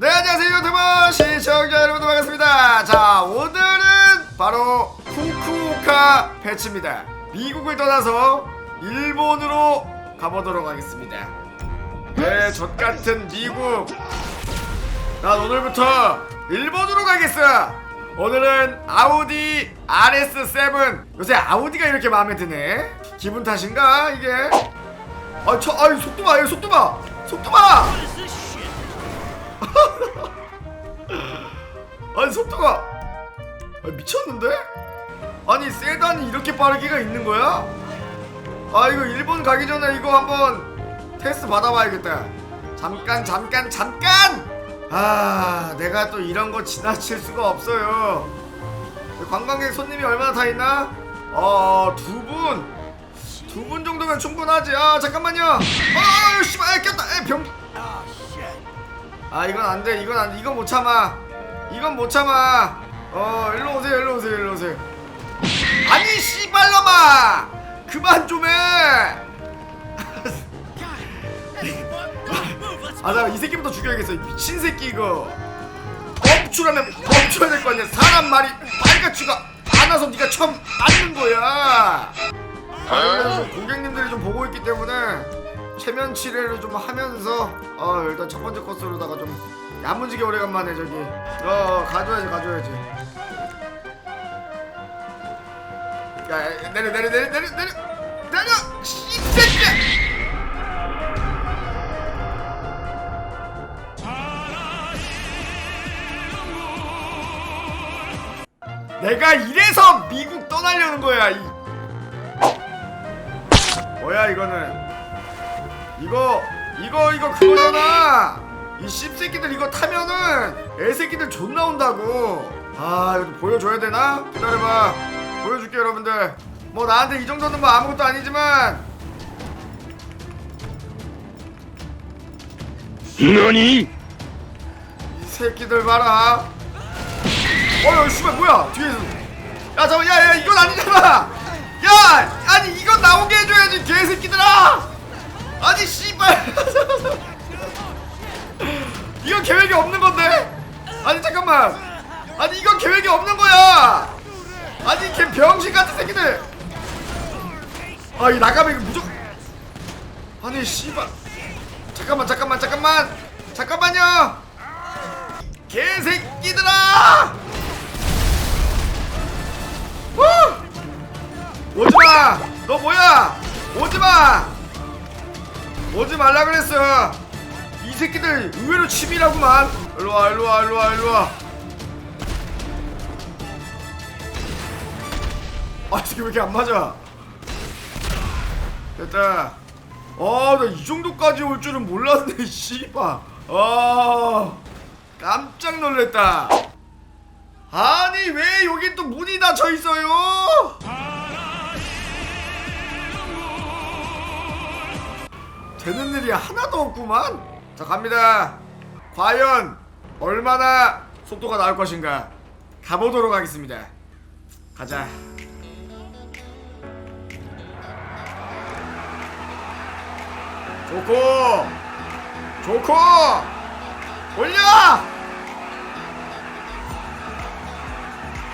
네 안녕하세요 유튜버 시청자 여러분들 반갑습니다. 자 오늘은 바로 후쿠오카 패치입니다. 미국을 떠나서 일본으로 가보도록 하겠습니다. 네 젖같은 미국. 난 오늘부터 일본으로 가겠어 오늘은 아우디 RS7 요새 아우디가 이렇게 마음에 드네? 기분 탓인가 이게? 아, 저, 아이 속도 봐, 속도 봐, 속도 봐. 아니 속도가 아, 미쳤는데? 아니 세단이 이렇게 빠르기가 있는 거야? 아 이거 일본 가기 전에 이거 한번 테스트 받아봐야겠다. 잠깐 잠깐 잠깐. 아 내가 또 이런 거 지나칠 수가 없어요. 관광객 손님이 얼마나 타 있나? 어두 분. 두 분 정도면 충분하지. 아 잠깐만요. 아 씨발 꼈다. 에 병. 아 이건 안 돼. 이건 안 돼. 이건 못 참아. 이건 못 참아. 어 일로 오세요. 일로 오세요. 일로 오세요. 아니 씨발놈아. 그만 좀 해. 아나이 새끼부터 죽여야겠어. 이 미친 새끼 이거. 멈추라면 멈춰야 될 거 아니야. 사람 말이 빨갛지가 않아서 네가 처음 맞는 거야. 아, 고객님들이 좀 보고 있기 때문에 체면 치레를 좀 하면서 어 일단 첫 번째 코스로다가 좀 야무지게 오래간만에 저기 어 가져야지 가져야지. 야, 야 내려 내려 내려 내려 내려 내려! 씨새끼야 내가 이래서 미국 떠나려는 거야 이. 뭐야 이거는 이거 이거 이거 그거잖아! 이 씹새끼들 이거 타면은 애새끼들 존나 온다고! 아 이거 좀 보여줘야 되나? 기다려봐. 보여줄게 여러분들. 뭐 나한테 이 정도는 뭐 아무것도 아니지만. 何이 새끼들 봐라. 어야 씨발 뭐야? 뒤에서 야 잠깐 야야 이건 아니잖아! 야 아니 이건 나오게 해줘야지 개새끼들아 아니 씨발. 이건 계획이 없는 건데? 아니 잠깐만. 아니 이건 계획이 없는 거야. 아니 걔 병신 같은 새끼들. 아이 나가면 이거 무조건 아니 씨발. 잠깐만 잠깐만 잠깐만. 잠깐만요. 개새끼들아! 후! 오지마! 너 뭐야? 오지마 오지 말라 그랬어 이 새끼들 의외로 치밀하구만. 일로와 일로와 일로와 일로와. 아 이게 왜 이렇게 안 맞아? 됐다. 아나 이 정도까지 올 줄은 몰랐네 씨발. 아 깜짝 놀랬다. 아니 왜 여기 또 문이 닫혀 있어요 되는 일이 하나도 없구만. 자 갑니다. 과연 얼마나 속도가 나올 것인가 가보도록 하겠습니다. 가자. 좋고 좋고 올려!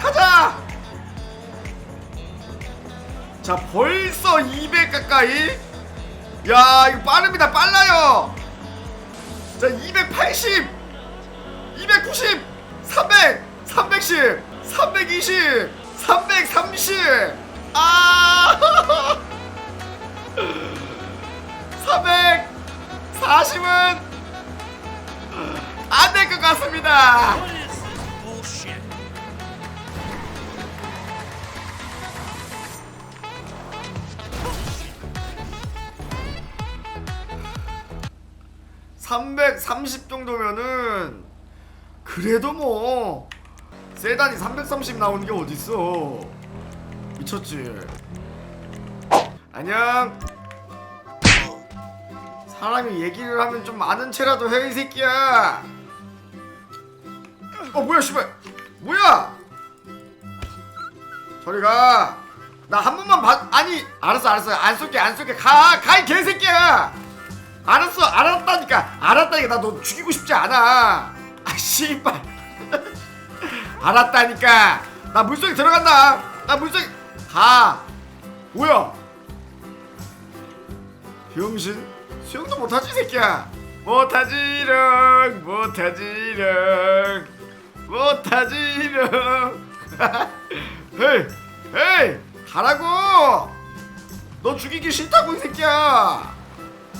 가자! 자 벌써 200 가까이 야 이거 빠릅니다. 빨라요. 자 280 290 300 310 320 330 아 (330) 정도면은 그래도 뭐 세단이 330 나오는 게 어딨어. 미쳤지? 안녕. 사람이 얘기를 하면 좀 아는 체라도 해 이 새끼야. 어 뭐야 씨발. 뭐야? 저리 가 나 한 번만 봐. 아니 알았어 알았어. 안 쏠게 안 쏠게. 가 가 이 개새끼야 알았어 알았다니까. 알았다니까 나 너 죽이고 싶지 않아. 씨발. 알았다니까. 나 물속에 들어간다. 나 물속에 가. 뭐야? 병신 수영도 못하지 이 새끼야. 못하지롱 못하지롱 못하지롱 헤이 헤이 가라고. 너 죽이기 싫다고 이 새끼야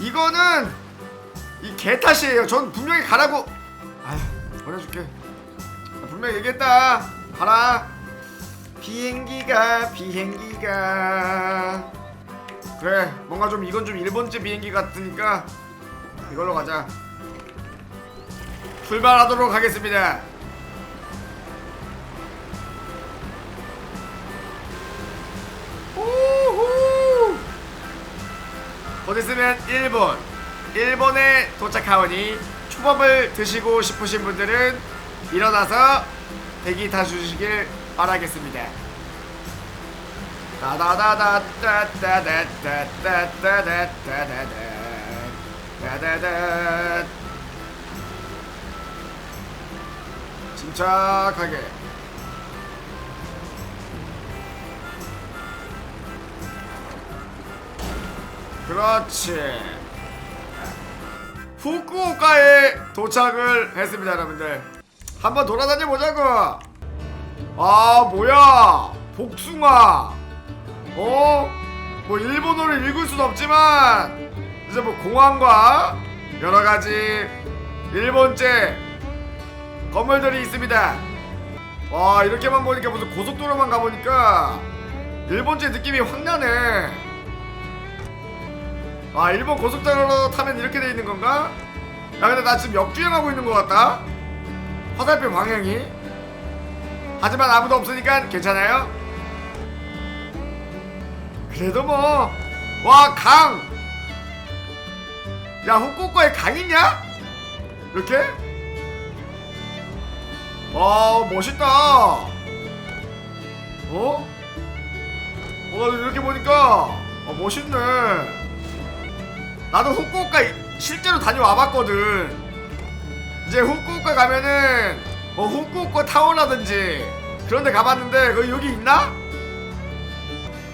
이거는 이 개 탓이에요. 전 분명히 가라고. 아휴 보내줄게. 나 분명히 얘기했다. 가라. 비행기가 비행기가. 그래 뭔가 좀 이건 좀 일본제 비행기 같으니까 이걸로 가자. 출발하도록 하겠습니다. 우후 곧 있으면 일본. 일본에 도착하오니 초밥을 드시고 싶으신 분들은 일어나서 대기 타주시길 바라겠습니다. 침착하게 그렇지. 후쿠오카에 도착을 했습니다 여러분들. 한번 돌아다녀 보자고. 아 뭐야? 복숭아. 어? 뭐 일본어를 읽을 순 없지만 이제 뭐 공항과 여러가지 일본제 건물들이 있습니다. 와 이렇게만 보니까 무슨 고속도로만 가보니까 일본제 느낌이 확 나네 아 일본 고속도로 타면 이렇게 돼 있는 건가? 야 근데 나 지금 역주행하고 있는 것 같다 화살표 방향이 하지만 아무도 없으니까 괜찮아요 그래도 뭐 와 강! 야 후쿠오카에 강 있냐? 이렇게? 와 멋있다 어? 어 이렇게 보니까 어, 멋있네 나도 후쿠오카 실제로 다녀와봤거든 이제 후쿠오카 가면은 뭐 후쿠오카 타워라든지 그런데 가봤는데 그 여기 있나?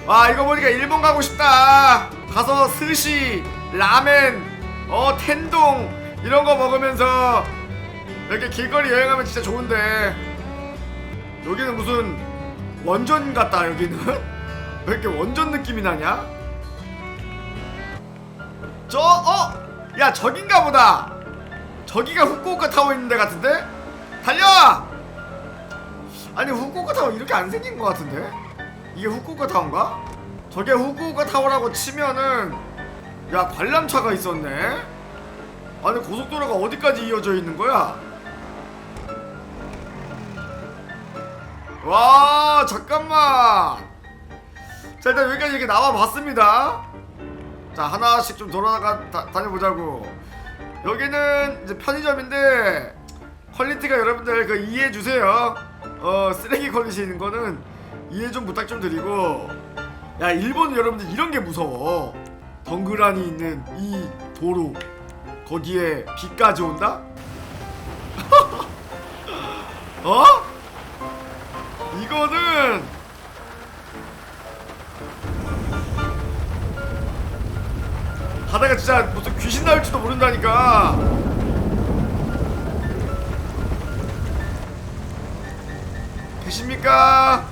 와 이거 보니까 일본 가고 싶다 가서 스시 라멘 어 텐동 이런 거 먹으면서 이렇게 길거리 여행하면 진짜 좋은데 여기는 무슨 원전 같다 여기는 왜 이렇게 원전 느낌이 나냐? 저 어? 야 저긴가 보다 저기가 후쿠오카 타워 있는 데 같은데? 달려! 아니 후쿠오카 타워 이렇게 안 생긴 것 같은데? 이게 후쿠오카 타워인가? 저게 후쿠오카 타워라고 치면은 야 관람차가 있었네? 아니 고속도로가 어디까지 이어져 있는 거야? 와 잠깐만 자 일단 여기까지 이렇게 나와봤습니다 자 하나씩 좀 돌아가 다, 다녀보자고. 여기는 이제 편의점인데 퀄리티가 여러분들 그 이해해 주세요. 어 쓰레기 걸리시는 거는 이해 좀 부탁 좀 드리고. 야 일본 여러분들 이런 게 무서워. 덩그라니 있는 이 도로. 거기에 비까지 온다? 어? 이거는 가다가 진짜 무슨 귀신 나올지도 모른다니까. 계십니까?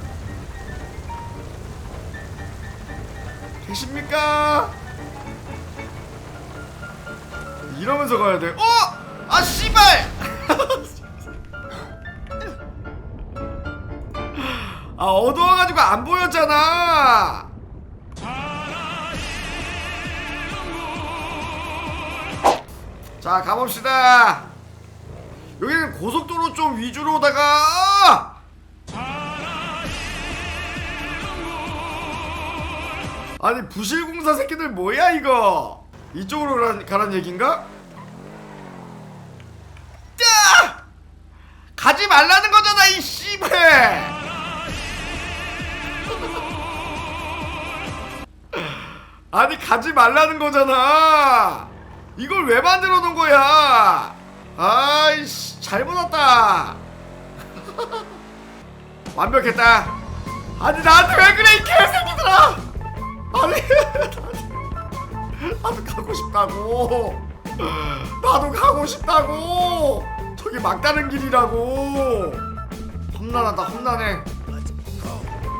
계십니까? 이러면서 가야 돼. 어? 아 씨발! 아 어두워가지고 안 보였잖아. 자 가봅시다. 여기는 고속도로 좀 위주로다가. 아니 부실공사 새끼들 뭐야 이거? 이쪽으로 가란, 가란 얘긴가? 야! 가지 말라는 거잖아 이 씨발! 아니 가지 말라는 거잖아 이걸 왜 만들어 놓은 거야? 아이씨. 잘못 왔다. 완벽했다. 아니 나한테 왜 그래 이 개새끼들아! 아니 나도 가고 싶다고. 나도 가고 싶다고. 저기 막다른 길이라고. 험난하다 험난해.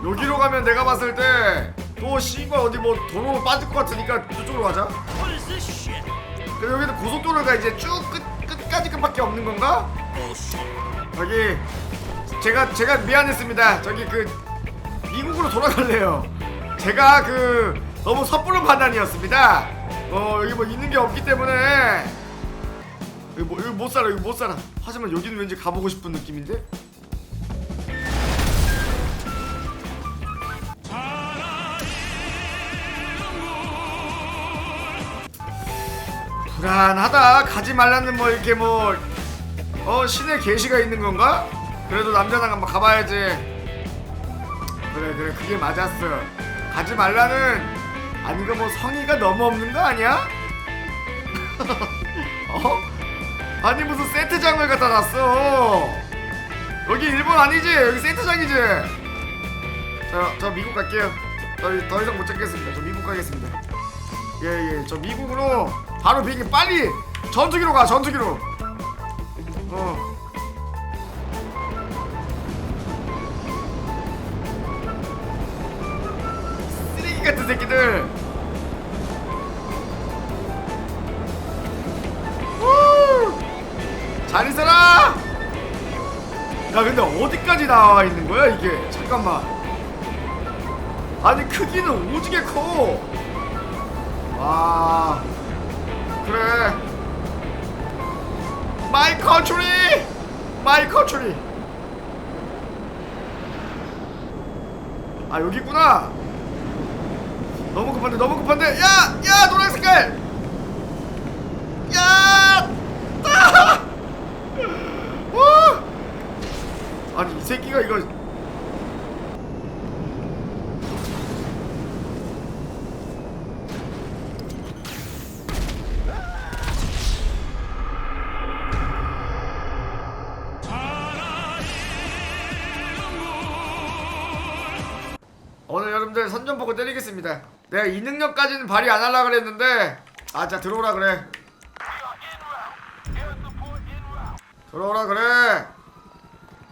여기로 가면 내가 봤을 때또 씨발 어디 뭐 도로 빠질 것 같으니까 저쪽으로 가자 그리고 여기는 고속도로가 이제 쭉 끝, 끝까지 끝밖에 없는 건가? 저기 제가 제가 미안했습니다. 저기 그 미국으로 돌아갈래요. 제가 그 너무 섣부른 판단이었습니다. 어 여기 뭐 있는 게 없기 때문에 여기, 뭐, 여기 못 살아 여기 못 살아. 하지만 여기는 왠지 가보고 싶은 느낌인데. 불안하다. 가지 말라는 뭐 이렇게 뭐 어 신의 계시가 있는 건가? 그래도 남자랑 한번 가봐야지. 그래 그래 그게 맞았어. 가지 말라는 아니 이거 뭐 성의가 너무 없는 거 아니야? 어? 아니 무슨 세트장을 갖다 놨어. 여기 일본 아니지? 여기 세트장이지? 저, 저 미국 갈게요. 저, 더 이상 못 찾겠습니다. 저 미국 가겠습니다. 예, 예. 저 미국으로 바로 비행기 빨리 전투기로 가, 전투기로. 어. 쓰레기 같은 새끼들. 후! 잘 있어라. 야, 근데 어디까지 나와 있는 거야 이게? 잠깐만. 아니 크기는 오지게 커. 와. 그래. 마이 컨트리. 마이 컨트리. 아 여기 있구나. 너무 급한데 너무 급한데. 야, 야 노란 색깔. 야. 아! 와. 아니 이 새끼가 이거 오늘 여러분들 선전 보고 때리겠습니다. 내가 이 능력까지는 발휘 안 하려 그랬는데 아자 들어오라 그래. 들어오라 그래.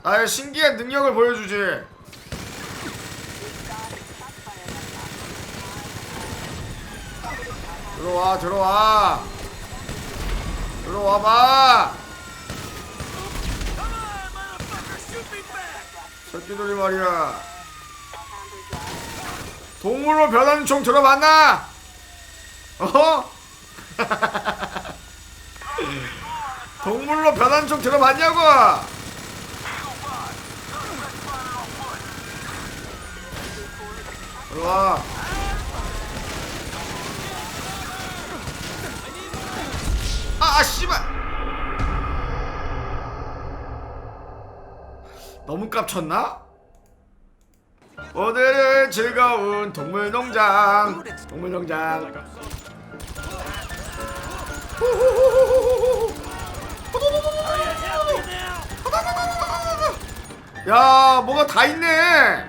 나의 신기한 능력을 보여주지. 들어와 들어와. 들어와 봐. 새끼들이 말이야. 동물로 변하는 총 들어봤나? 어? 동물로 변하는 총 들어봤냐고? 들어와. 아, 아, 씨발. 너무 깝쳤나? 오늘은 즐거운 동물농장. 동물농장. 야 뭐가 다 있네.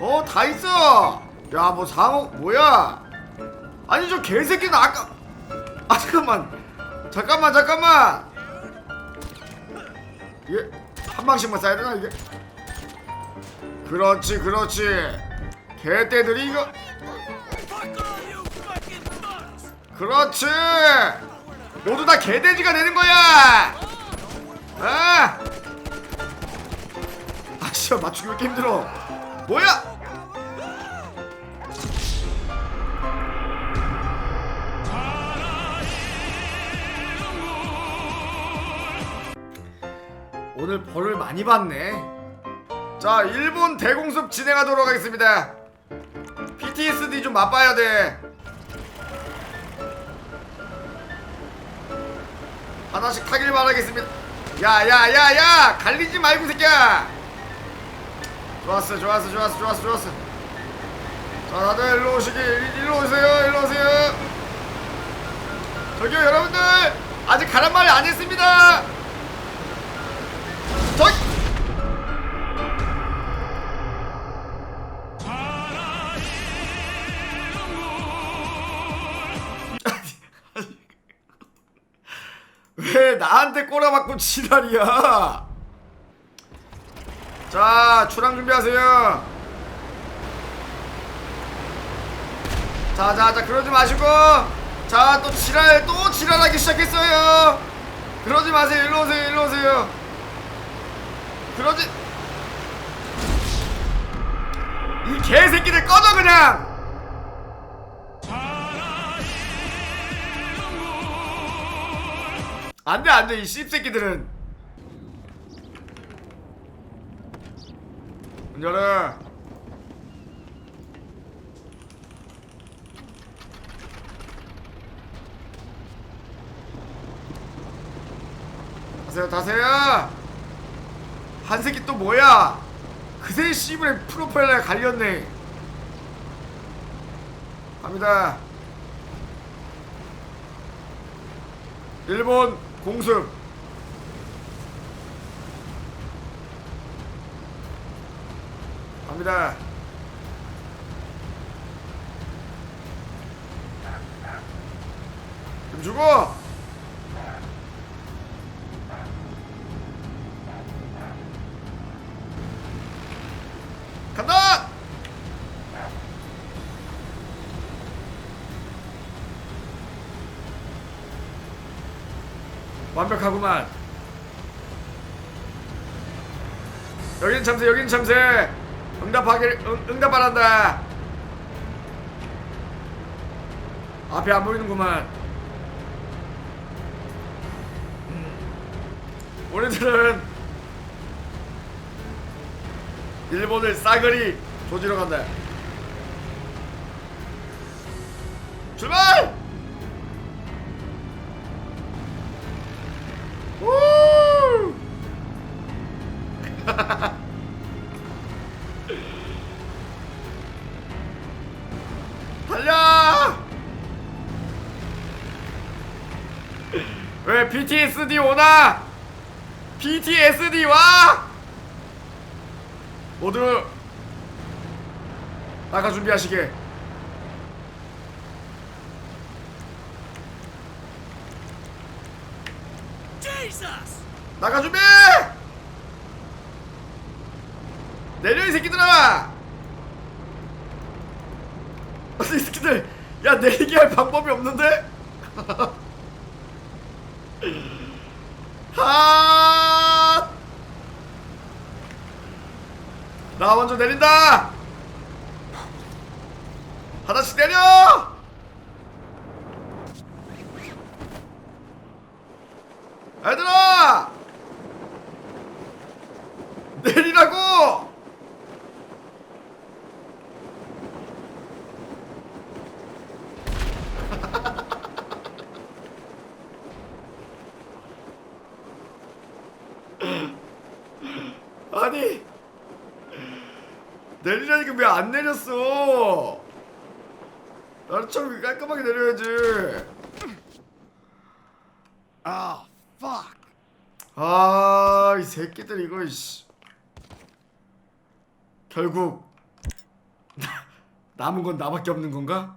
어 다 있어. 야 뭐 상어 뭐야? 아니 저 개새끼는 아까 아 잠깐만. 잠깐만 잠깐만. 이게 한 방씩만 쏴야 되나 이게 그렇지 그렇지. 개떼들이 이거! 그렇지. 모두 다 개돼지가 되는 거야. 아. 아씨 맞추기 왜 이렇게 힘들어. 뭐야? 오늘 벌을 많이 받네 자 일본 대공습 진행하도록 하겠습니다. PTSD 좀 맛봐야 돼. 하나씩 타길 바라겠습니다. 야야야야! 갈리지 말고 이 새끼야! 좋았어 좋았어 좋았어 좋았어 좋았어. 자 다들 일로 오시기. 일- 일로 오세요 일로 오세요. 저기요 여러분들! 아직 가란 말이 안 했습니다. 저이 왜 나한테 꼬라박고 지랄이야? 자 출항 준비하세요. 자자자 그러지 마시고. 자 또 지랄 또 지랄하기 시작했어요. 그러지 마세요. 일로 오세요. 일로 오세요. 그러지. 이 개새끼들 꺼져 그냥 안돼 안돼. 이 씹새끼들은. 문 열어. 타세요 타세요. 한 새끼 또 뭐야? 그새 씨부레 프로펠러에 갈렸네. 갑니다. 일본 공습 갑니다. 좀 주고 완벽하구만. 여긴 참새 여긴 참새. 응답하길 응, 응답하란다. 앞에 안 보이는구만. 음. 우리들은 일본을 싸그리 조지러 간다. 출발! 왜 PTSD 오나? PTSD 와! 모두 나가 준비하시게. 나가 준비! 내려 이 새끼들아! 이 새끼들 야 내리게 할 방법이 없는데? 하! 나 먼저 내린다! 하나씩 내려! 얘들아! 내리라고! 아니 내리라니까 왜 안 내렸어? 나는 좀 깔끔하게 내려야지. Oh, fuck. 아, 이 새끼들 이거 씨. 결국 남은 건 나밖에 없는 건가?